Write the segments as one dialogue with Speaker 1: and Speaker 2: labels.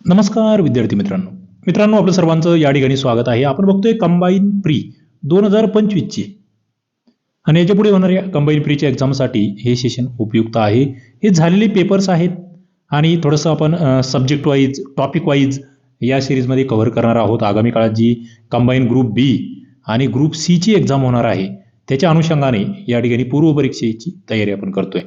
Speaker 1: नमस्कार विद्यार्थी मित्रांनो. मित्रांनो आपलं सर्वांचं या ठिकाणी स्वागत आहे. आपण बघतोय कंबाईन प्री दोन हजार पंचवीसची. आणि याच्यापुढे होणाऱ्या कंबाईन प्रीच्या एक्झामसाठी हे सेशन उपयुक्त आहे. हे झालेले पेपर्स आहेत. आणि थोडंसं आपण सब्जेक्ट वाईज टॉपिक वाईज या सिरीजमध्ये कव्हर करणार आहोत. आगामी काळात जी कंबाईन ग्रुप बी आणि ग्रुप सीची एक्झाम होणार आहे त्याच्या अनुषंगाने या ठिकाणी पूर्व परीक्षेची तयारी आपण करतोय.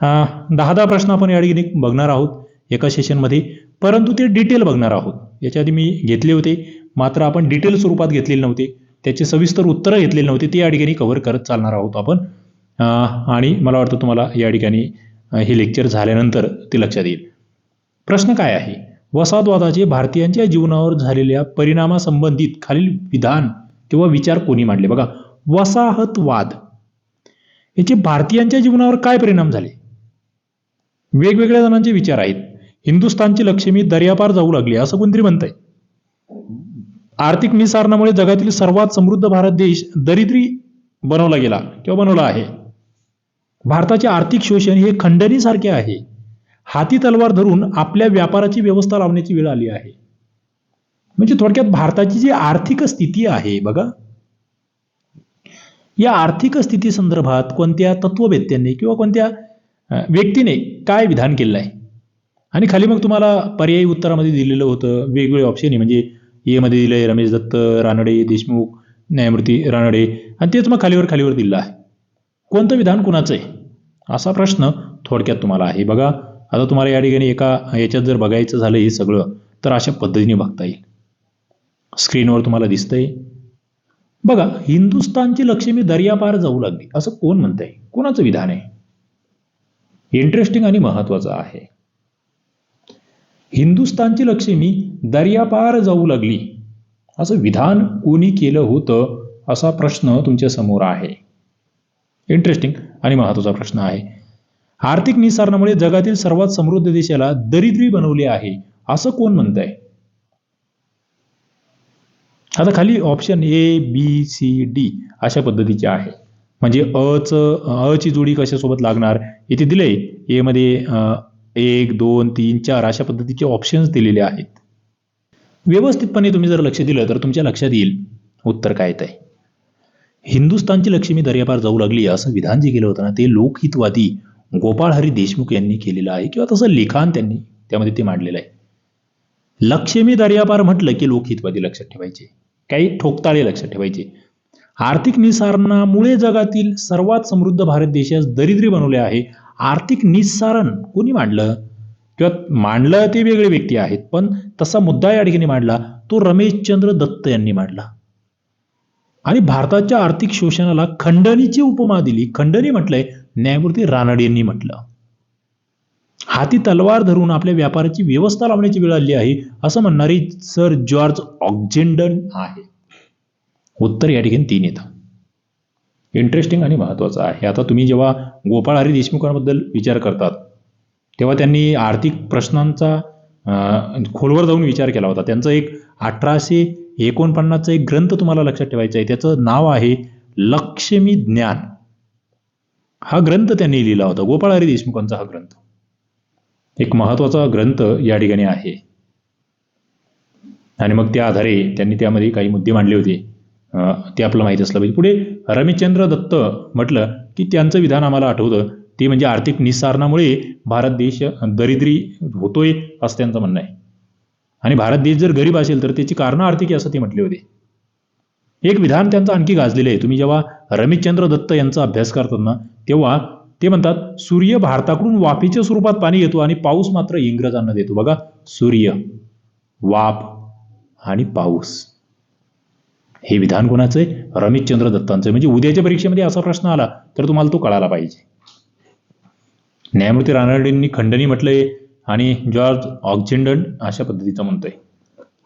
Speaker 1: दहा दहा प्रश्न आपण या ठिकाणी बघणार आहोत. एका सेशनमध्ये परंतु ते डिटेल बघणार आहोत. याच्या आधी मी घेतले होते मात्र आपण डिटेल स्वरूपात घेतलेले नव्हते. त्याचे सविस्तर उत्तरं घेतलेली नव्हती. ते या ठिकाणी कव्हर करत चालणार आहोत आपण. आणि मला वाटतं तुम्हाला या ठिकाणी हे लेक्चर झाल्यानंतर ते लक्षात येईल. प्रश्न काय आहे? वसाहतवादाचे भारतीयांच्या जीवनावर झालेल्या परिणामासंबंधित खालील विधान किंवा विचार कोणी मांडले? बघा वसाहतवाद. याचे भारतीयांच्या जीवनावर काय परिणाम झाले? वेगवेगळ्या जणांचे विचार आहेत. हिंदुस्थानची लक्ष्मी दर्यापार जाऊ लागली असं कोणतरी म्हणतंय. आर्थिक निसारणामुळे जगातील सर्वात समृद्ध भारत देश दरिद्री बनवला गेला किंवा बनवला आहे. भारताचे आर्थिक शोषण हे खंडणीसारखे आहे. हाती तलवार धरून आपल्या व्यापाराची व्यवस्था लावण्याची वेळ आली आहे. म्हणजे थोडक्यात भारताची जी आर्थिक स्थिती आहे बघा. या आर्थिक स्थिती संदर्भात कोणत्या तत्ववेत्यांनी किंवा कोणत्या व्यक्तीने काय विधान केलं आहे आणि खाली मग तुम्हाला पर्यायी उत्तरामध्ये दिलेलं होतं वेगवेगळे ऑप्शन आहे. म्हणजे ए मध्ये दिलंय रमेश दत्त रानडे देशमुख न्यायमूर्ती रानडे. आणि तेच मग खालीवर खालीवर दिलं आहे. कोणतं विधान कुणाचं आहे? असा प्रश्न थोडक्यात तुम्हाला आहे. बघा आता तुम्हाला या ठिकाणी एका याच्यात जर बघायचं झालं हे सगळं तर अशा पद्धतीने बघता येईल. स्क्रीनवर तुम्हाला दिसतंय. बघा हिंदुस्थानची लक्ष्मी दर्यापार जाऊ लागली. असं कोण म्हणतंय? कोणाचं विधान आहे? इंटरेस्टिंग आणि महत्वाचं आहे. हिंदुस्थानची लक्ष्मी दर्यापार जाऊ लागली. असं विधान कोणी केलं होतं असा प्रश्न तुमच्यासमोर आहे. इंटरेस्टिंग आणि महत्त्वाचा प्रश्न आहे. आर्थिक निसारणामुळे जगातील सर्वात समृद्ध देशाला दरिद्री बनवले आहे असं कोण म्हणतंय? आता खाली option A B C D अशा पद्धतीचे आहे. म्हणजे अच अ ची जोडी कशासोबत लागणार? इथे दिले ए मध्ये एक दोन तीन चार अशा पद्धतीचे ऑप्शन्स दिलेले आहेत. व्यवस्थितपणे तुम्ही जर लक्ष दिलं तर तुमच्या लक्षात येईल उत्तर काय आहे हिंदुस्थानची लक्ष्मी दर्यापार जाऊ लागली असं विधान जे केलं होतं ना ते लोकहितवादी गोपाळ हरी देशमुख यांनी केलेलं आहे किंवा तसं लिखाण त्यांनी त्यामध्ये ते मांडलेलं आहे. लक्ष्मी दर्यापार म्हटलं की लोकहितवादी लक्षात ठेवायचे. काही ठोकताळे लक्षात ठेवायचे. आर्थिक निसारणामुळे जगातील सर्वात समृद्ध भारत देशास दरिद्री बनवले आहे आर्थिक निस्सारण कोणी मांडलं? किंवा मांडलं ते वेगळे व्यक्ती आहेत पण तसा मुद्दा या ठिकाणी मांडला तो रमेशचंद्र दत्त यांनी मांडला. आणि भारताच्या आर्थिक शोषणाला खंडणीची उपमा दिली. खंडणी म्हटलंय न्यायमूर्ती रानडे यांनी म्हटलं. हाती तलवार धरून आपल्या व्यापाराची व्यवस्था लावण्याची वेळ आली आहे असं म्हणणारी सर जॉर्ज ऑक्झेंडन आहे. उत्तर या ठिकाणी तीन येतं. इंटरेस्टिंग आणि महत्त्वाचं आहे. आता तुम्ही जेव्हा गोपाळ हरी देशमुखांबद्दल विचार करतात. तेव्हा त्यांनी आर्थिक प्रश्नांचा खोलवर जाऊन विचार केला होता. त्यांचं एक अठराशे एकोणपन्नासचा एक ग्रंथ तुम्हाला लक्षात ठेवायचा आहे. त्याचं नाव आहे लक्ष्मी ज्ञान. हा ग्रंथ त्यांनी लिहिला होता. गोपाळ हरी देशमुखांचा हा ग्रंथ. एक महत्त्वाचा ग्रंथ या ठिकाणी आहे. आणि मग त्या आधारे त्यांनी त्यामध्ये काही मुद्दे मांडले होते. ते आपलं माहिती असलं पाहिजे. पुढे रमेशचंद्र दत्त म्हटलं की त्यांचं विधान आम्हाला आठवतं. ते म्हणजे आर्थिक निस्सारणामुळे भारत देश दरिद्री होतोय असं त्यांचं म्हणणं आहे. आणि भारत देश जर गरीब असेल तर त्याची कारणं आर्थिक आहे असं ते म्हटले होते. एक विधान त्यांचं आणखी गाजलेलं आहे. तुम्ही जेव्हा रमेशचंद्र दत्त यांचा अभ्यास करतात ना तेव्हा ते म्हणतात सूर्य भारताकडून वाफेच्या स्वरूपात पाणी येतो आणि पाऊस मात्र इंग्रजांना देतो. बघा सूर्य वाफ आणि पाऊस. हे विधान कोणाचं आहे? रमेशचंद्र दत्तांचं म्हणजे उद्याच्या परीक्षेमध्ये असा प्रश्न आला तर तुम्हाला तो कळाला पाहिजे. न्यायमूर्ती रानडेंनी खंडणी म्हटलंय आणि जॉर्ज ऑक्झिंडन अशा पद्धतीचं म्हणतोय.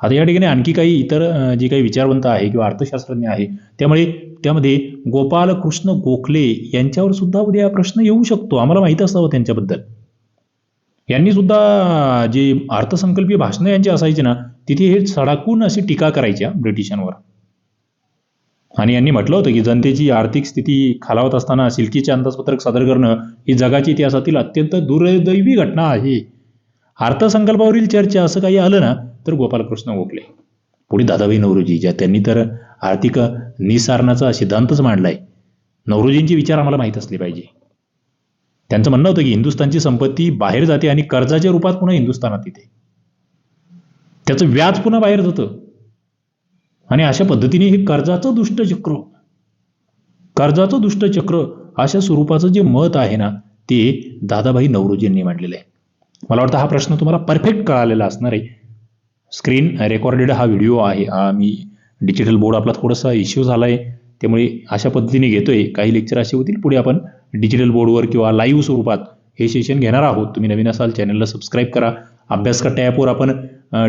Speaker 1: आता या ठिकाणी आणखी काही इतर जे काही विचारवंत आहे किंवा अर्थशास्त्रज्ञ आहे त्यामुळे त्यामध्ये गोपाल कृष्ण गोखले यांच्यावर सुद्धा उद्या प्रश्न येऊ शकतो. आम्हाला माहीत असावं त्यांच्याबद्दल. यांनी सुद्धा जे अर्थसंकल्पीय भाषणं यांची असायची ना तिथे हे सडाकून अशी टीका करायच्या ब्रिटिशांवर. आणि यांनी म्हटलं होतं की जनतेची आर्थिक स्थिती खालावत असताना सिल्कीचे अंदाजपत्रक सादर करणं ही जगाच्या इतिहासातील अत्यंत दुर्दैवी घटना आहे. अर्थसंकल्पावरील चर्चा असं काही आलं ना तर गोपालकृष्ण गोखले पुढे दादाबाई नवरोजी ज्या त्यांनी तर आर्थिक निसारणाचा सिद्धांतच मांडलाय. नवरोजींचे विचार आम्हाला माहीत असले पाहिजे. त्यांचं म्हणणं होतं की हिंदुस्थानची संपत्ती बाहेर जाते आणि कर्जाच्या रूपात पुन्हा हिंदुस्थानात येते. त्याचं व्याज पुन्हा बाहेर जातं. आणि अशा पद्धतीने हे कर्जाचं दुष्टचक्र कर्जाचं दुष्टचक्र अशा स्वरूपाचं जे मत आहे ना ते दादाभाई नवरोजींनी मांडलेलं आहे. मला वाटतं हा प्रश्न तुम्हाला परफेक्ट कळालेला असणार आहे. स्क्रीन रेकॉर्डेड हा व्हिडिओ आहे. हा मी डिजिटल बोर्ड आपला थोडासा इश्यू झाला आहे त्यामुळे अशा पद्धतीने घेतोय. काही लेक्चर असे होतील पुढे आपण डिजिटल बोर्डवर किंवा लाईव्ह स्वरूपात हे सेशन घेणार आहोत. तुम्ही नवीन असाल चॅनलला सबस्क्राईब करा. अभ्यास का टॅपवर आपण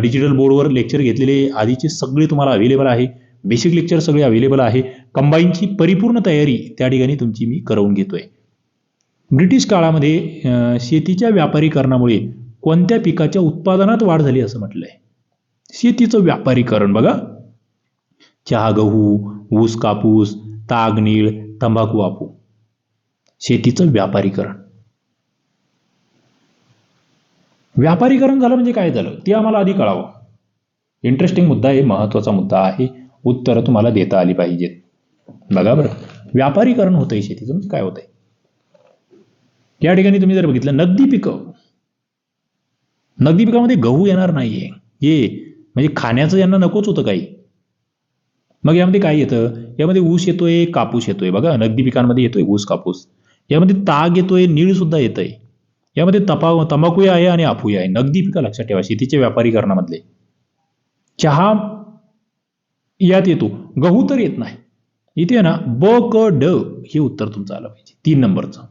Speaker 1: डिजिटल बोर्डवर लेक्चर घेतलेले आधीचे सगळे तुम्हाला अवेलेबल आहे. बेसिक लेक्चर सगळे अवेलेबल आहे. कंबाईनची परिपूर्ण तयारी त्या ठिकाणी तुमची मी करवून घेतोय. ब्रिटिश काळामध्ये शेतीच्या व्यापारीकरणामुळे कोणत्या पिकाच्या उत्पादनात वाढ झाली असं म्हटलंय? शेतीचं व्यापारीकरण बघा. चहा गहू ऊस कापूस ताग नीळ तंबाखू आपू शेतीचं व्यापारीकरण. व्यापारीकरण झालं म्हणजे काय झालं? ते आम्हाला आधी कळावं. इंटरेस्टिंग मुद्दा आहे महत्त्वाचा मुद्दा आहे. उत्तरं तुम्हाला देता आली पाहिजेत. बघा बरं. व्यापारीकरण होतंय शेतीचं म्हणजे काय होतंय? या ठिकाणी तुम्ही जर बघितलं नगदी पिकं. नगदी पिकामध्ये गहू येणार नाहीये. हे म्हणजे खाण्याचं यांना नकोच होतं काही. मग यामध्ये काय येतं? यामध्ये ऊस येतोय कापूस येतोय. बघा नगदी पिकांमध्ये येतोय ऊस कापूस. यामध्ये ताग येतोय नीळ सुद्धा येतंय. यामध्ये तपा तंबाखूही आहे आणि आफूही आहे. नगदी पिकं लक्षात ठेवा शेतीच्या व्यापारीकरणामधले चहा यात येतो. गहू तर येत नाही. इथे ना ब क ड हे उत्तर तुमचं आलं पाहिजे. तीन नंबरचं.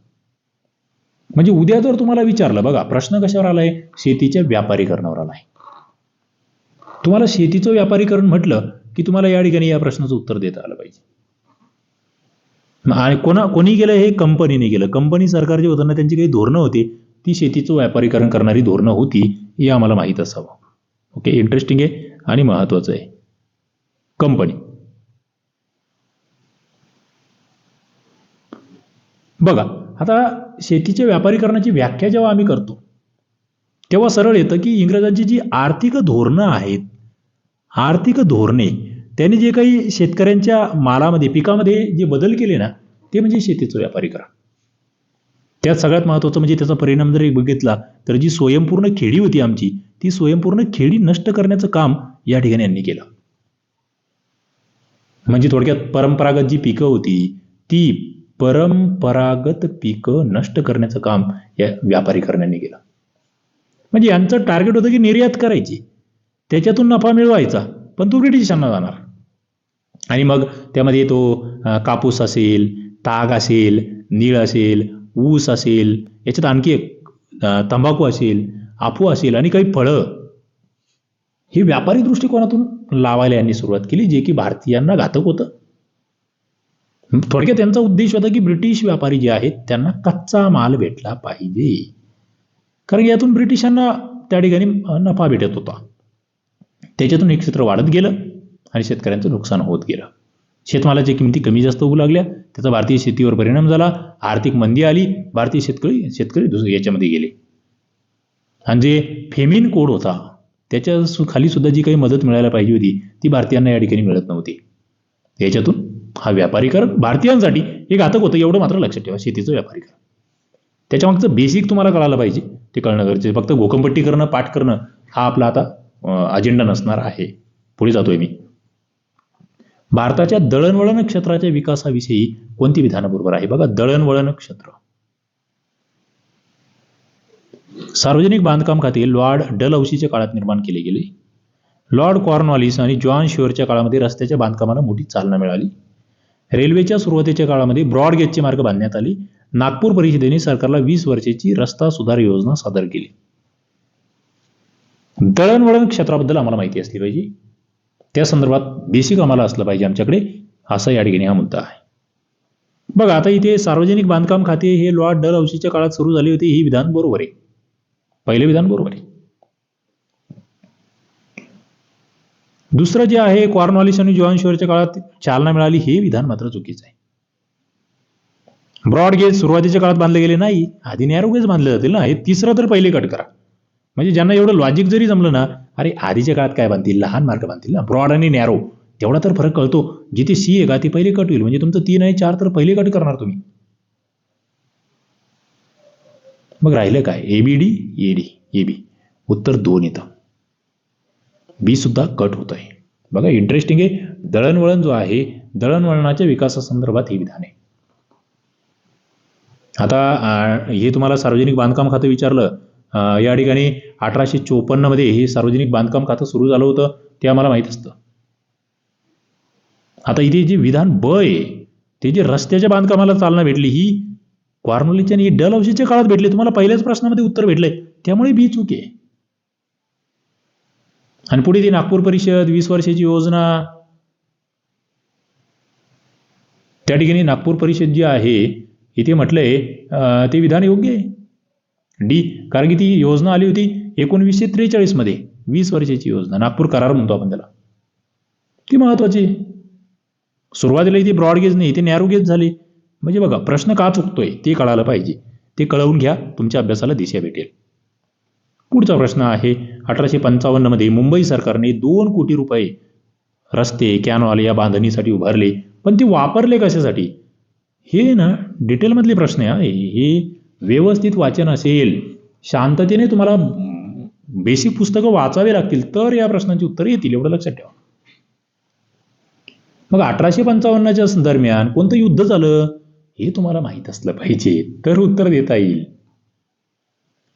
Speaker 1: म्हणजे उद्या जर तुम्हाला विचारलं बघा प्रश्न कशावर आलाय? शेतीच्या व्यापारीकरणावर आलाय. तुम्हाला शेतीचं व्यापारीकरण म्हटलं की तुम्हाला या ठिकाणी या प्रश्नाचं उत्तर देता आलं पाहिजे. आणि कोणा कोणी गेलं हे कंपनीने केलं कंपनी सरकार जे होतं ना त्यांची काही धोरणं होती. ती शेतीचं व्यापारीकरण करणारी धोरणं होती हे आम्हाला माहीत असावं. ओके इंटरेस्टिंग आहे आणि महत्वाचं आहे. कंपनी बघा आता शेतीच्या व्यापारीकरणाची व्याख्या जेव्हा आम्ही करतो तेव्हा सरळ येतं की इंग्रजांची जी आर्थिक धोरणं आहेत आर्थिक धोरणे त्यांनी जे काही शेतकऱ्यांच्या मालामध्ये पिकामध्ये जे बदल केले ना ते म्हणजे शेतीचं व्यापारीकरण. त्यात सगळ्यात महत्त्वाचं म्हणजे त्याचा परिणाम जर बघितला तर जी स्वयंपूर्ण खेडी होती आमची ती स्वयंपूर्ण खेडी नष्ट करण्याचं काम या ठिकाणी यांनी केलं. म्हणजे थोडक्यात परंपरागत जी पिकं होती ती परंपरागत पिकं नष्ट करण्याचं काम या व्यापारीकरणाने केलं. म्हणजे यांचं टार्गेट होतं की निर्यात करायची. त्याच्यातून नफा मिळवायचा पण तो ब्रिटिशांना जाणार. आणि मग त्यामध्ये तो कापूस असेल ताग असेल नीळ असेल ऊस असेल याच्यात आणखी एक तंबाखू असेल आपू असेल आणि काही फळं. हे व्यापारी दृष्टिकोनातून लावायला यांनी सुरुवात केली जे की भारतीयांना घातक होतं. थोडक्यात त्यांचा उद्देश होता की ब्रिटिश व्यापारी जे आहेत त्यांना कच्चा माल भेटला पाहिजे. कारण यातून ब्रिटिशांना त्या ठिकाणी नफा भेटत होता. त्याच्यातून हे क्षेत्र वाढत गेलं आणि शेतकऱ्यांचं नुकसान होत गेलं. शेतमालाच्या किमती कमी जास्त होऊ लागल्या. त्याचा भारतीय शेतीवर परिणाम झाला. आर्थिक मंदी आली. भारतीय शेतकरी शेतकरी दुसरे याच्यामध्ये गेले. आणि जे फेमिन कोड होता त्याच्या सु- खाली सुद्धा जी काही मदत मिळायला पाहिजे होती ती भारतीयांना या ठिकाणी मिळत नव्हती. याच्यातून हा व्यापारीकरण भारतीयांसाठी हे घातक होतं एवढं मात्र लक्षात ठेवा. शेतीचं व्यापारीकरण त्याच्यामागचं बेसिक तुम्हाला कळालं पाहिजे. ते कळणं गरजेचं आहे. फक्त गोकंपट्टी करणं पाठ करणं हा आपला आता अजेंडा नसणार आहे. पुढे जातोय मी. भारताच्या दळणवळण क्षेत्राच्या विकासाविषयी कोणती विधानं बरोबर आहे? बघा दळणवळण क्षेत्र. सार्वजनिक बांधकाम खाते लॉर्ड डलहौसीच्या काळात निर्माण केले गेले. लॉर्ड कॉर्नॉलिस आणि जॉन शुअरच्या काळामध्ये रस्त्याच्या बांधकामाला मोठी चालना मिळाली. रेल्वेच्या सुरुवातीच्या काळामध्ये ब्रॉडगेजचे मार्ग बांधण्यात आले. नागपूर परिषदेने सरकारला वीस वर्षाची रस्ता सुधार योजना सादर केली. दळणवळण क्षेत्राबद्दल आम्हाला माहिती असली पाहिजे. त्या संदर्भात बेसिक आम्हाला असलं पाहिजे आमच्याकडे असा या ठिकाणी हा मुद्दा आहे. बघा आता इथे सार्वजनिक बांधकाम खाते हे लॉर्ड औषधीच्या काळात सुरू झाले होते ही विधान बरोबर आहे. पहिले विधान बरोबर आहे. दुसरं जे आहे क्वारनॉलिस आणि जॉनशिवरच्या काळात चालना मिळाली हे विधान मात्र चुकीचं आहे. ब्रॉड गेज सुरुवातीच्या काळात बांधले गेले नाही आधी नॅरो गेज बांधले जातील ना हे तिसरं तर पहिले कट करा. म्हणजे ज्यांना एवढं लॉजिक जरी जमलं ना अरे आधीच्या काळात काय बांधतील लहान मार्ग बांधतील ना? ब्रॉड आणि नॅरो तेवढा तर फरक कळतो. जिथे सी आहे का ते पहिले कट होईल. म्हणजे तुमचं तीन आणि चार तर पहिले कट करणार तुम्ही. मग राहिलं काय? A B D A D A B उत्तर दोन येतं. बी सुद्धा कट होत आहे बघा इंटरेस्टिंग आहे. दळणवळण जो आहे दळणवळणाच्या विकासासंदर्भात हे विधान आहे. आता हे तुम्हाला सार्वजनिक बांधकाम खातं विचारलं. या ठिकाणी अठराशे चोपन्नमध्ये हे सार्वजनिक बांधकाम खातं सुरू झालं होतं ते आम्हाला माहीत असतं. आता इथे जे विधान ब आहे ते जे रस्त्याच्या बांधकामाला चालना भेटली ही क्वार्नोलीच्या आणि डल औषधीच्या काळात भेटले तुम्हाला पहिल्याच प्रश्नामध्ये उत्तर भेटलंय. त्यामुळे बी चूक आहे. आणि पुढे ती नागपूर परिषद वीस वर्षाची योजना. त्या ठिकाणी नागपूर परिषद जी आहे इथे म्हटलंय ते विधान योग्य आहे. डी. कारण की ती योजना आली होती एकोणवीसशे त्रेचाळीसमध्ये. वीस वर्षाची योजना. नागपूर करार म्हणतो आपण त्याला. ती महत्वाची आहे. सुरुवातीला इथे ब्रॉड गेज नाही इथे नॅरो गेज झाली. म्हणजे बघा प्रश्न का चुकतोय ते कळायला पाहिजे. ते कळवून घ्या तुमच्या अभ्यासाला दिशा भेटेल. पुढचा प्रश्न आहे अठराशे पंचावन्नमध्ये मुंबई सरकारने दोन कोटी रुपये रस्ते कॅनॉल या बांधणीसाठी उभारले. पण ते वापरले कशासाठी? हे ना डिटेलमधले प्रश्न आहे. हे व्यवस्थित वाचन असेल शांततेने तुम्हाला बेसिक पुस्तकं वाचावी लागतील तर या प्रश्नांची उत्तरं येतील एवढं लक्षात ठेवा. मग अठराशे पंचावन्नच्या दरम्यान कोणतं युद्ध झालं? हे तुम्हाला माहीत असलं पाहिजे तर उत्तर देता येईल.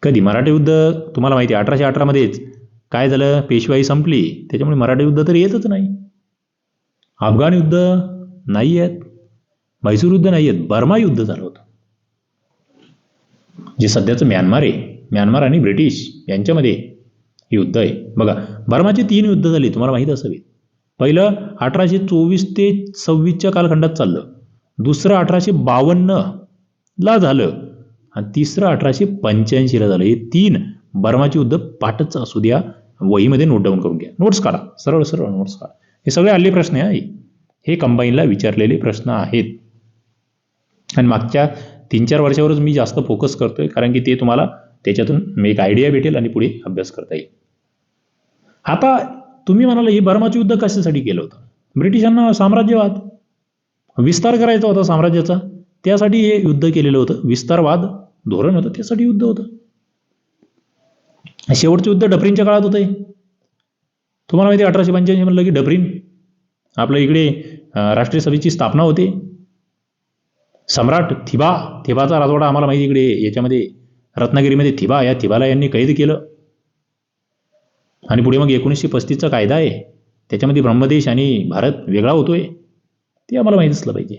Speaker 1: कधी? मराठा युद्ध? तुम्हाला माहिती आहे अठराशे अठरामध्येच काय झालं? पेशवाई संपली. त्याच्यामुळे मराठा युद्ध तर येतच नाही. अफगाण युद्ध नाही आहेत म्हैसूर युद्ध नाही आहेत बर्मा युद्ध झालं होतं. जे सध्याचं म्यानमार आहे. म्यानमार आणि ब्रिटिश यांच्यामध्ये युद्ध आहे. बघा बर्माची तीन युद्ध झाली तुम्हाला माहीत असावी. पहिलं अठराशे चोवीस ते सव्वीसच्या कालखंडात चाललं. दुसरं अठराशे बावन्नला झालं. आणि तिसरं अठराशे पंच्याऐंशीला झालं. हे तीन बर्माची युद्ध पाठच असू द्या वहीमध्ये नोट डाऊन करून घ्या. नोट्स काढा. सरळ सरळ नोट्स काढा. हे सगळे आले प्रश्न आहे. हे कंबाईनला विचारलेले प्रश्न आहेत. आणि मागच्या तीन चार वर्षावरच मी जास्त फोकस करतोय कारण की ते तुम्हाला त्याच्यातून एक आयडिया भेटेल आणि पुढे अभ्यास करता येईल. आता तुम्ही म्हणाला हे बर्माचं युद्ध कशासाठी केलं होतं? ब्रिटिशांना साम्राज्यवाद. विस्तार करायचा होता साम्राज्याचा. त्यासाठी हे युद्ध केलेलं होतं. विस्तारवाद धोरण होतं. त्यासाठी युद्ध होतं. शेवटचं युद्ध डफरीनच्या काळात होतं तुम्हाला माहिती अठराशे पंच्याऐंशी म्हणलं की डफरीन आपल्या इकडे राष्ट्रीय सभेची स्थापना होते. सम्राट थिबा थिबाचा राजवाडा आम्हाला माहिती इकडे याच्यामध्ये रत्नागिरीमध्ये थिबा या थिबाला यांनी कैद केलं. आणि पुढे मग एकोणीसशे पस्तीसचा कायदा आहे. त्याच्यामध्ये ब्रह्मदेश आणि भारत वेगळा होतोय. ते आम्हाला माहीत असलं पाहिजे.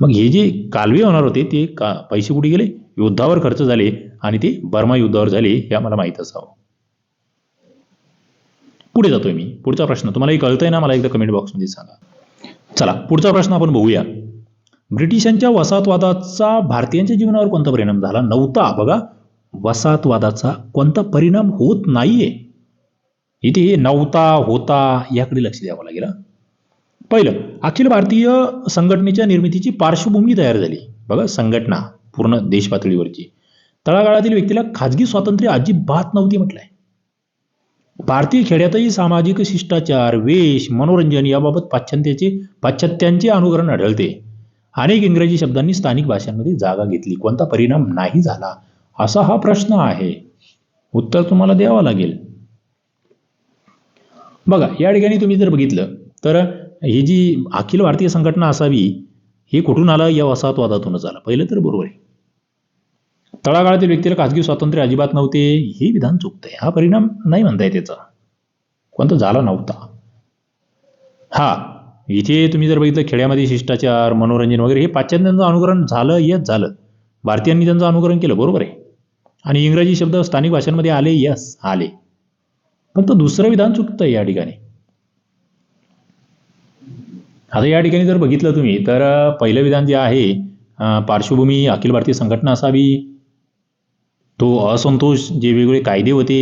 Speaker 1: मग हे जे कालवे होणार होते ते का पैसे कुठे गेले? युद्धावर खर्च झाले आणि ते बर्मा युद्धावर झाले हे आम्हाला माहीत असावं. पुढे जातोय मी. पुढचा प्रश्न तुम्हाला कळतंय ना? मला एकदा कमेंट बॉक्समध्ये सांगा. चला पुढचा प्रश्न आपण बघूया. ब्रिटिशांच्या वसाहतवादाचा भारतीयांच्या जीवनावर कोणता परिणाम झाला? नव्हता. बघा वसाहतवादाचा कोणता परिणाम होत नाहीये. इथे हे नव्हता होता याकडे लक्ष द्यावं लागेल पहिलं अखिल भारतीय संघटनेच्या निर्मितीची पार्श्वभूमी तयार झाली. बघा संघटना पूर्ण देश पातळीवरची तळागाळातील व्यक्तीला खाजगी स्वातंत्र्य अजिबात नव्हती म्हटलंय. भारतीय खेड्यातही सामाजिक शिष्टाचार वेश मनोरंजन याबाबत पाश्चात्याचे पाश्चात्यांचे अनुकरण आढळते. अनेक इंग्रजी शब्दांनी स्थानिक भाषांमध्ये जागा घेतली. कोणता परिणाम नाही झाला? असा हा प्रश्न आहे. उत्तर तुम्हाला द्यावं लागेल. बघा या ठिकाणी तुम्ही जर बघितलं तर ही जी अखिल भारतीय संघटना असावी हे कुठून आलं? या वसाहतवादातूनच आलं. पहिलं तर बरोबर आहे. तळागाळातील व्यक्तीला खाजगी स्वातंत्र्य अजिबात नव्हते. हे विधान चुकतंय हा परिणाम नाही म्हणताय त्याचा कोणता झाला नव्हता. हा इथे तुम्ही जर बघितलं खेड्यामध्ये शिष्टाचार मनोरंजन वगैरे हे पाश्चात्यांचं अनुकरण झालं यस झालं. भारतीयांनी त्यांचं अनुकरण केलं बरोबर आहे. आणि इंग्रजी शब्द स्थानिक भाषांमध्ये आले यस आले. फक्त दुसरं विधान चुकतं या ठिकाणी. आता या ठिकाणी जर बघितलं तुम्ही तर पहिलं विधान जे आहे पार्श्वभूमी अखिल भारतीय संघटना असावी. तो असंतोष जे वेगवेगळे कायदे होते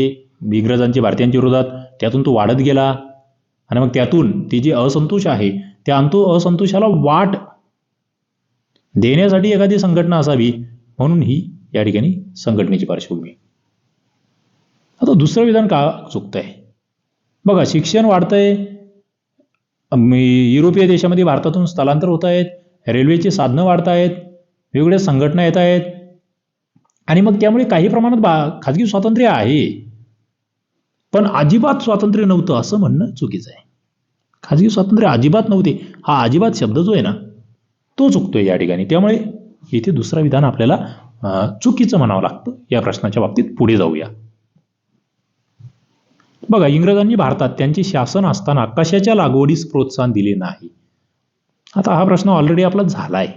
Speaker 1: इंग्रजांचे भारतीयांच्या विरोधात त्यातून तो वाढत गेला. आणि मग त्यातून ती जी असंतोष आहे त्या अंतो असंतोषाला वाट देण्यासाठी एखादी संघटना असावी म्हणून ही या ठिकाणी संघटनेची पार्श्वभूमी. आता दुसरं विधान का चुकतंय? बघा शिक्षण वाढतंय. अम, युरोपीय देशामध्ये भारतातून स्थलांतर होत आहेत रेल्वेची साधनं वाढत आहेत वेगवेगळ्या संघटना येत आहेत आणि मग त्यामुळे काही प्रमाणात बा खाजगी स्वातंत्र्य आहे. पण अजिबात स्वातंत्र्य नव्हतं असं म्हणणं चुकीचं आहे. खाजगी स्वातंत्र्य अजिबात नव्हते. हा अजिबात शब्द जो आहे ना तो चुकतोय या ठिकाणी. त्यामुळे इथे दुसरं विधान आपल्याला चुकीचं म्हणावं लागतं. या प्रश्नाच्या बाबतीत पुढे जाऊया. बघा इंग्रजांनी भारतात त्यांचे शासन असताना कशाच्या लागवडीस प्रोत्साहन दिले नाही? आता हा प्रश्न ऑलरेडी आपला झाला आहे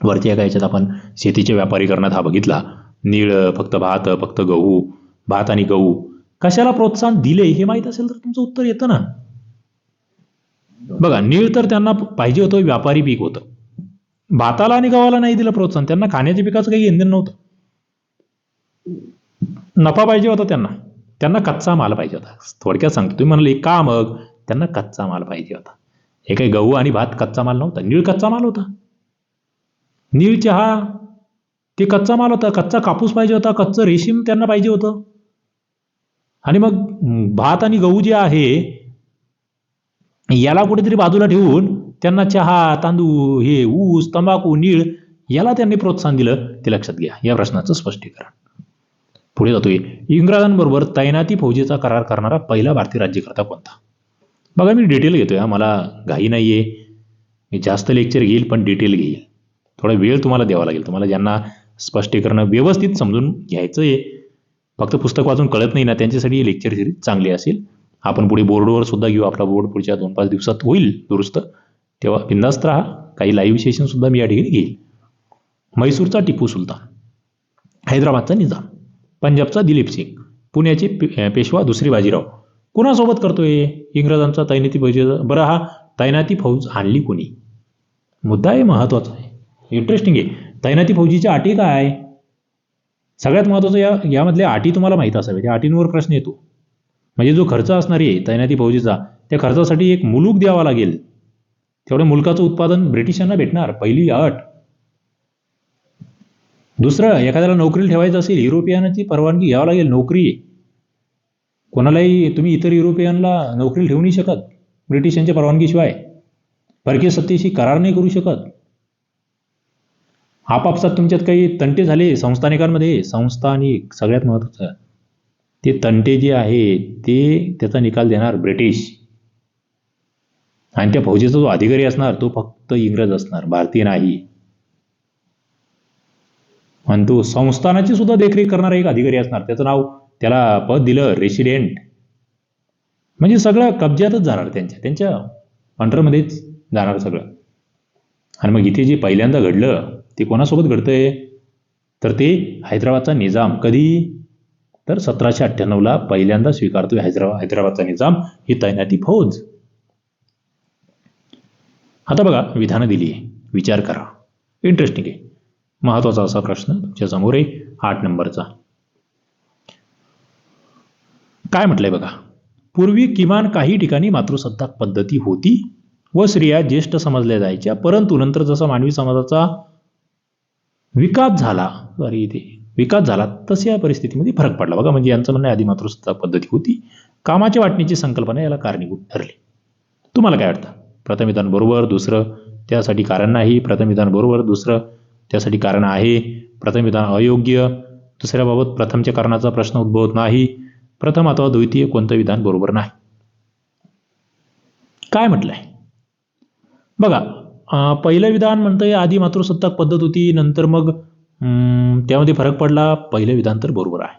Speaker 1: वरती एका याच्यात आपण शेतीच्या व्यापारीकरणात हा बघितला. नीळ फक्त भात फक्त गहू भात आणि गहू. कशाला प्रोत्साहन दिले हे माहीत असेल तर तुमचं उत्तर येतं ना. बघा नीळ तर त्यांना पाहिजे होतं व्यापारी पीक होतं. भाताला आणि गव्हाला नाही दिलं प्रोत्साहन त्यांना खाण्याच्या पिकाचं काही इंधन नव्हतं. नफा पाहिजे होता त्यांना. त्यांना कच्चा माल पाहिजे होता. थोडक्यात सांगतो तुम्ही म्हणाले का मग? त्यांना कच्चा माल पाहिजे होता. हे काही गहू आणि भात कच्चा माल नव्हता. नीळ कच्चा माल होता. नीळ चहा ते कच्चा माल होता. कच्चा कापूस पाहिजे होता कच्चं रेशीम त्यांना पाहिजे होतं. आणि मग भात आणि गहू जे आहे याला कुठेतरी बाजूला ठेवून त्यांना चहा तांदूळ हे ऊस तंबाखू नीळ याला त्यांनी प्रोत्साहन दिलं ते लक्षात घ्या या प्रश्नाचं स्पष्टीकरण. पुढे जातोय. इंग्रजांबरोबर तैनाती फौजेचा करार करणारा पहिला भारतीय राज्यकर्ता कोणता? बघा मी डिटेल घेतोय हा मला घाई नाहीये. मी जास्त लेक्चर घेईल पण डिटेल घेईल. थोडा वेळ तुम्हाला द्यावा लागेल. तुम्हाला ज्यांना स्पष्टीकरण व्यवस्थित समजून घ्यायचं आहे फक्त पुस्तक वाचून कळत नाही ना त्यांच्यासाठी ही लेक्चर सिरीज चांगली असेल. आपण पुढे बोर्डवर सुद्धा घेऊ आपला बोर्ड पुढच्या दोन पाच दिवसात होईल दुरुस्त. तेव्हा बिंदास्त राहा काही लाईव्ह सेशन सुद्धा मी या ठिकाणी घेईल. म्हैसूरचा टिपू सुलतान हैदराबादचा निजाम पंजाबचा दिलीप सिंग पुण्याचे पे- पेशवा दुसरी बाजीराव. कुणासोबत करतोय? इंग्रजांचा तैनाती फौजेचा बरं हा तैनाती फौज आणली कोणी? मुद्दा आहे महत्त्वाचा आहे. इंटरेस्टिंग आहे. तैनाती फौजीच्या अटी काय? सगळ्यात महत्वाचं या यामधल्या अटी तुम्हाला माहीत असाव्या त्या अटींवर प्रश्न येतो. म्हणजे जो खर्च असणार आहे तैनाती फौजीचा त्या खर्चासाठी एक मुलूक द्यावा लागेल. तेवढ्या मुलकाचं उत्पादन ब्रिटिशांना भेटणार पहिली अट. दुसरं एखाद्याला नोकरीला ठेवायचं असेल युरोपियनाची परवानगी घ्यावं लागेल नोकरी. कोणालाही तुम्ही इतर युरोपियनला नोकरीला ठेवू नाही शकत ब्रिटिशांच्या परवानगीशिवाय. परकीय सत्तेशी करार नाही करू शकत. आपापसात तुमच्यात काही तंटे झाले संस्थानिकांमध्ये? संस्थानिक सगळ्यात महत्वाचं ते तंटे जे आहे ते त्याचा निकाल देणार ब्रिटिश. आणि त्या फौजेचा जो अधिकारी असणार तो फक्त इंग्रज असणार भारतीय नाही. आणि तो संस्थानाची सुद्धा देखरेख करणारा एक अधिकारी असणार. त्याचं नाव त्याला पद दिलं रेसिडेंट म्हणजे सगळं कब्ज्यातच जाणार त्यांच्या त्यांच्या अंडरमध्येच जाणार सगळं. आणि मग इथे जे पहिल्यांदा घडलं ते कोणासोबत घडतंय? तर ते हैदराबादचा निजाम. कधी? तर सतराशे अठ्ठ्याण्णवला पहिल्यांदा स्वीकारतोय हैदराबाद हैदराबादचा निजाम. ही तैनाती फौज. आता बघा विधानं दिली. आहे विचार करा. इंटरेस्टिंग आहे. महत्त्वाचा असा प्रश्न तुमच्यासमोर आहे. आठ नंबरचा. काय म्हटलंय बघा? पूर्वी किमान काही ठिकाणी मातृसत्ताक पद्धती होती व स्त्रिया ज्येष्ठ समजल्या जायच्या. परंतु नंतर जसा मानवी समाजाचा विकास झाला सॉरी इथे विकास झाला तशा परिस्थितीमध्ये फरक पडला. बघा म्हणजे यांचं म्हणणं आहे, आधी मातृसत्ताक पद्धती होती. कामाच्या वाटणीची संकल्पना याला कारणीभूत ठरली. तुम्हाला काय वाटतं? प्रथम विधान बरोबर दुसरं त्यासाठी कारण नाही प्रथम विधान बरोबर दुसरं त्यासाठी कारण आहे प्रथम विधान अयोग्य दुसऱ्याबाबत प्रथमच्या कारणाचा प्रश्न उद्भवत नाही प्रथम अथवा द्वितीय कोणतं विधान बरोबर नाही. काय म्हटलंय? बघा पहिलं विधान म्हणतंय आधी मातृसत्ताक पद्धत होती नंतर मग त्यामध्ये फरक पडला. पहिलं विधान तर बरोबर आहे.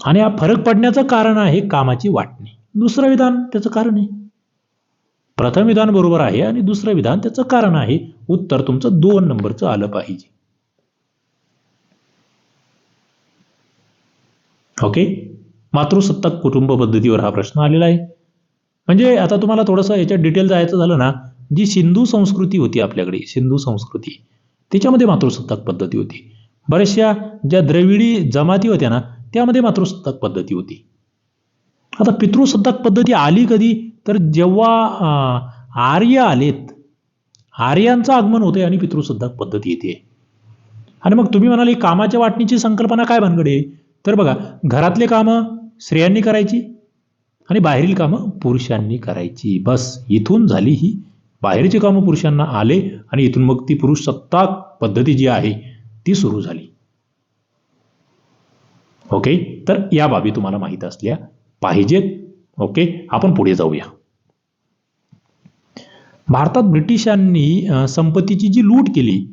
Speaker 1: आणि हा फरक पडण्याचं कारण आहे कामाची वाटणी. दुसरं विधान त्याचं कारण आहे. प्रथम विधान बरोबर आहे आणि दुसरं विधान त्याचं कारण आहे. उत्तर तुमचं दोन नंबरचं आलं पाहिजे. ओके? मातृसत्ताक कुटुंब पद्धतीवर हा प्रश्न आलेला आहे. म्हणजे आता तुम्हाला थोडंसं याच्यात डिटेल जायचं झालं ना जी सिंधू संस्कृती होती आपल्याकडे सिंधू संस्कृती त्याच्यामध्ये मातृसत्ताक पद्धती होती. बऱ्याचशा ज्या द्रविडी जमाती होत्या ना त्यामध्ये मातृसत्ताक पद्धती होती. आता पितृसत्ताक पद्धती आली कधी तर जेव्हा आर्य आलेत आर्यांचं आगमन होते आणि पितृसत्ताक पद्धती येते. आणि मग तुम्ही म्हणाले कामाच्या वाटणीची संकल्पना काय भानगडे तर बघा घरातले कामं स्त्रियांनी करायची आणि बाहेरील कामं पुरुषांनी करायची. बस इथून झाली ही बाहेरचे कामं पुरुषांना आले आणि इथून मग ती पुरुष सत्ताक पद्धती जी आहे ती सुरू झाली. ओके? तर या बाबी तुम्हाला माहीत असल्या पाहिजेत. ओके? आपण पुढे जाऊया. भारतात ब्रिटिशांनी संपत्तीची जी लूट केली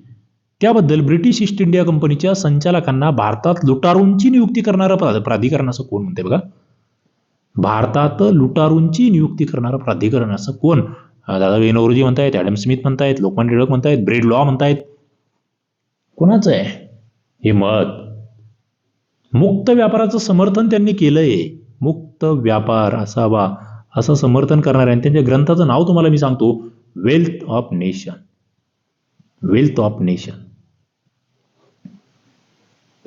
Speaker 1: त्याबद्दल ब्रिटिश ईस्ट इंडिया कंपनीच्या संचालकांना भारतात लुटारूंची नियुक्ती करणारं प्राधिकरण असं कोण म्हणते बघा? भारतात लुटारूंची नियुक्ती करणारं प्राधिकरण असं कोण? दादा वेनोरोजी म्हणतायत ॲडम स्मिथ म्हणतायत लोकमान टिळक म्हणतायत ब्रेड लॉ म्हणतायत. कोणाचं आहे? हे मत. मुक्त व्यापाराचं समर्थन त्यांनी केलंय. मुक्त व्यापार असावा असं समर्थन करणार आहे आणि त्यांच्या ग्रंथाचं नाव तुम्हाला मी सांगतो wealth of nation wealth of nation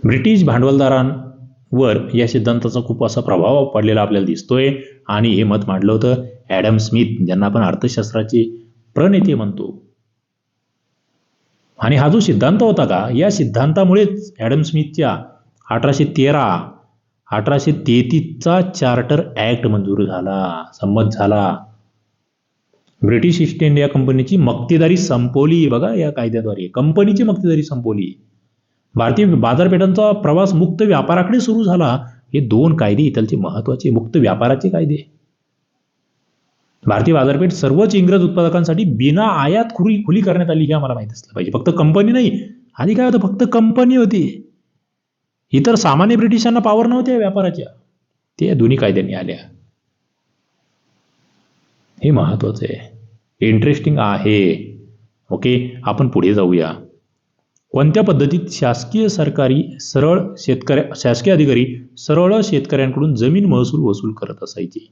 Speaker 1: British वर या सिद्धांताचा खूप असा प्रभाव पडलेला आपल्याला दिसतोय. आणि हे मत मांडलं होतं ॲडम स्मिथ ज्यांना आपण अर्थशास्त्राचे प्रणेते म्हणतो. आणि हा जो सिद्धांत होता का या सिद्धांतामुळेच ॲडम स्मिथच्या अठराशे तेरा अठराशे तेहतीसचा चार्टर ॲक्ट मंजूर झाला संमत झाला. ब्रिटिश ईस्ट इंडिया कंपनीची मक्तेदारी संपवली. बघा या कायद्याद्वारे कंपनीची मक्तेदारी संपवली. भारतीय बाजारपेठांचा प्रवास मुक्त व्यापाराकडे सुरू झाला हे दोन कायदे इथलचे महत्त्वाचे मुक्त व्यापाराचे कायदे. भारतीय बाजारपेठ सर्वच इंग्रज उत्पादकांसाठी बिना आयात खुली खुली करण्यात आली हे आम्हाला माहीत असलं पाहिजे. फक्त कंपनी नाही. आधी काय होतं? फक्त कंपनी होती. इतर सामान्य ब्रिटिशांना पॉवर नव्हत्या व्यापाराच्या. ते या दोन्ही कायद्यांनी आल्या. हे महत्वाचं आहे. इंटरेस्टिंग आहे. ओके आपण पुढे जाऊया. कोणत्या पद्धतीत शासकीय सरकारी सरळ शेतकऱ्या शासकीय अधिकारी सरळ शेतकऱ्यांकडून जमीन महसूल वसूल करत असायचे?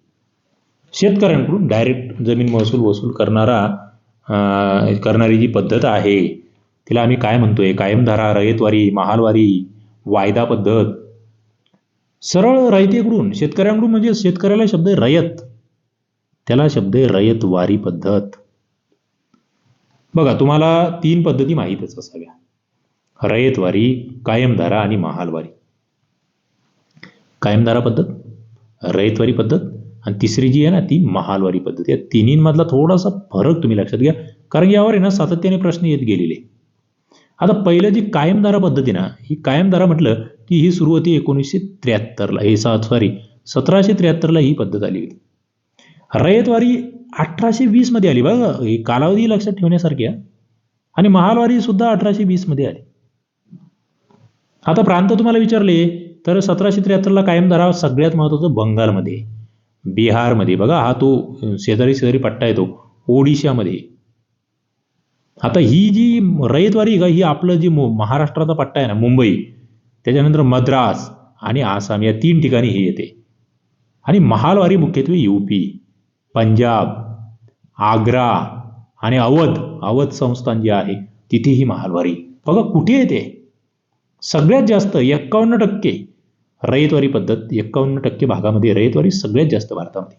Speaker 1: शेतकऱ्यांकडून डायरेक्ट जमीन महसूल वसूल करणारा करणारी जी पद्धत आहे तिला आम्ही काय म्हणतोय? कायमधारा रयतवारी महालवारी वायदा पद्धत. सरळ रयतेकडून शेतकऱ्यांकडून म्हणजे शेतकऱ्याला शब्द रयत. त्याला शब्द आहे रयतवारी पद्धत. बघा तुम्हाला तीन पद्धती माहीतच असाव्या. रयतवारी कायमधारा आणि महालवारी. कायमधारा पद्धत रयतवारी पद्धत आणि तिसरी जी आहे ना ती महालवारी पद्धत. या तिन्हींमधला थोडासा फरक तुम्ही लक्षात घ्या कारण यावर आहे ना सातत्याने प्रश्न येत गेलेले. आता पहिलं जी कायमधारा पद्धती ना ही कायमधारा म्हटलं की ही सुरू होती एकोणीसशे त्र्याहत्तरला हे सॉरी सतराशे त्र्याहत्तरला ही पद्धत आली होती. रयतवारी अठराशे वीसमध्ये आली बघा ही कालावधी लक्षात ठेवण्यासारखी आहे आणि महालवारी सुद्धा अठराशे वीसमध्ये आली. आता प्रांत तुम्हाला विचारले तर सतराशे त्र्याहत्तरला कायमधारा सगळ्यात महत्त्वाचं बंगालमध्ये. बिहारमध्ये. बघा हा तो शेजारी शेजारी पट्टा येतो. ओडिशामध्ये. आता ही जी रयतवारी का ही आपलं जी महाराष्ट्राचा पट्टा आहे ना मुंबई त्याच्यानंतर मद्रास आणि आसाम या तीन ठिकाणी हे येते. आणि महालवारी मुख्यत्वे यूपी पंजाब आग्रा आणि अवध अवध संस्थान जे आहे तिथे ही महालवारी. बघा कुठे येते सगळ्यात जास्त एक्कावन्न टक्के रयतवारी पद्धत एक्कावन्न टक्के भागामध्ये रयतवारी सगळ्यात जास्त भारतामध्ये.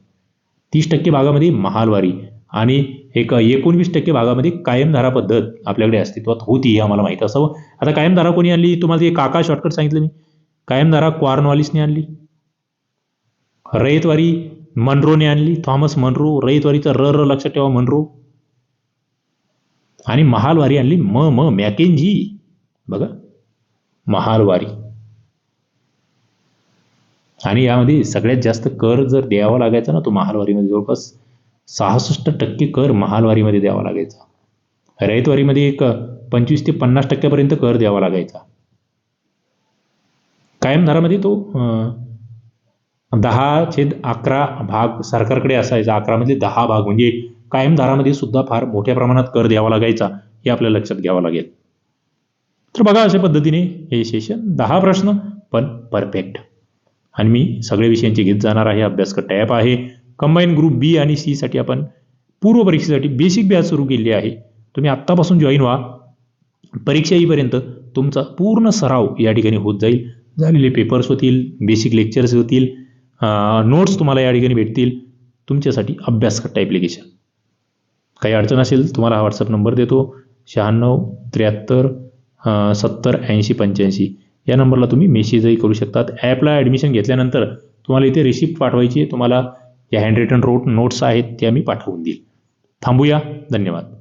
Speaker 1: तीस टक्के भागामध्ये महालवारी आणि एक एकोणवीस टक्के भागामध्ये कायमधारा पद्धत आपल्याकडे अस्तित्वात होती हे आम्हाला माहीत असावं. आता कायमधारा कोणी आणली? तुम्हाला ते काका शॉर्टकट सांगितलं मी. कायमधारा क्वार्नवालिसने आणली. रयतवारी मनरोने आणली. थॉमस मनरो रयतवारीचं र र लक्षात ठेवा मनरो. आणि महालवारी आणली म म मॅकेनजी बघा. महालवारी आणि यामध्ये सगळ्यात जास्त कर जर द्यावा लागायचा ना तो महालवारीमध्ये जवळपास सहासष्ट टक्के कर महालवारीमध्ये द्यावा लागायचा. रयतवारीमध्ये एक पंचवीस ते पन्नास टक्क्यापर्यंत कर द्यावा लागायचा. कायमधारामध्ये तो दहा छेद अकरा भाग सरकारकडे असायचा. अकरामधले दहा भाग म्हणजे कायमधारामध्ये सुद्धा फार मोठ्या प्रमाणात कर द्यावा लागायचा हे आपल्याला लक्षात घ्यावं लागेल. तर बघा अशा पद्धतीने हे सेशन दहा प्रश्न पण परफेक्ट आणि मी सगळ्या विषयांचे घेत जाणार आहे. अभ्यासक्रम टॅप आहे. कंबाईन ग्रुप बी आणि सी साठी आपण पूर्व परीक्षेसाठी बेसिक बॅच सुरू केली आहे. तुम्ही आत्तापासून जॉईन व्हा. परीक्षा येईपर्यंत तुमचा पूर्ण सराव या ठिकाणी होत जाईल. झालेले पेपर्स होतील बेसिक लेक्चर्स होतील नोट्स तुम्हाला या ठिकाणी भेटतील. तुमच्यासाठी अभ्यासकट्टा ॲप्लिकेशन काही अडचण असेल तुम्हाला हा व्हॉट्सअप नंबर देतो. शहाण्णव त्र्याहत्तर सत्तर ऐंशी पंच्याऐंशी. या नंबरला तुम्ही मेसेजही करू शकतात. ॲपला ॲडमिशन घेतल्यानंतर तुम्हाला इथे रिसिप्ट पाठवायची आहे. तुम्हाला या हँड रिटन रोट नोट्स आहेत त्या मी पाठवून देईल. थांबूया. धन्यवाद.